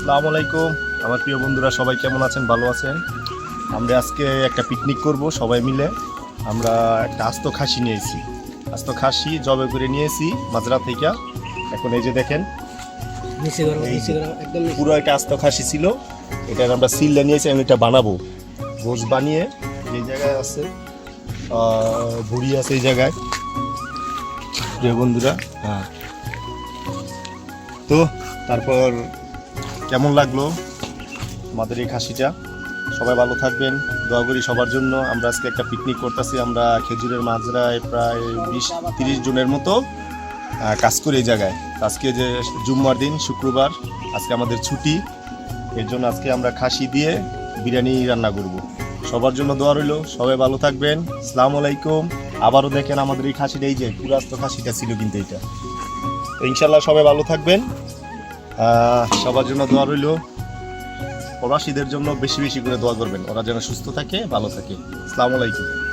আসসালামু আলাইকুম। আমার প্রিয় বন্ধুরা সবাই কেমন আছেন? ভালো আছেন? আমরা আজকে একটা পিকনিক করব সবাই মিলে। আমরা একটা আস্ত খাসি নিয়েছি। আস্ত খাসি জবে করে নিয়েছি মাজরা থেকে। এখন এই যে দেখেন পুরো একটা আস্ত খাসি ছিল। এটা আমরা সিললে নিয়েছি আমি এটা বানাবো। গোস বানিয়ে যে জায়গায় আছে ভুড়ি আছে এই জায়গায়। প্রিয় বন্ধুরা হ্যাঁ। তো তারপর কেমন লাগল? আমাদের এই খাসিটা। সবাই ভালো থাকবেন। দোয়া করি সবার জন্য। আমরা আজকে একটা পিকনিক করতেছি। আমরা খেজুরের মাজরায় প্রায় বিশ তিরিশ জনের মতো কাজ করি এই জায়গায়। আজকে যে জুম্মার দিন, শুক্রবার, আজকে আমাদের ছুটি। এর জন্য আজকে আমরা খাসি দিয়ে বিরিয়ানি রান্না করব। সবার জন্য দোয়া রইল। সবাই ভালো থাকবেন। সালাম আলাইকুম। আবারও দেখেন আমাদের এই খাসিটা, এই যে পুরাস্ত খাসিটা ছিল কিন্তু এটা। ইনশাল্লাহ সবাই ভালো থাকবেন। সবার জন্য দোয়া রইল। প্রবাসীদের জন্য বেশি বেশি করে দোয়া করবেন। ওরা যেন সুস্থ থাকে, ভালো থাকে। আসসালামু আলাইকুম।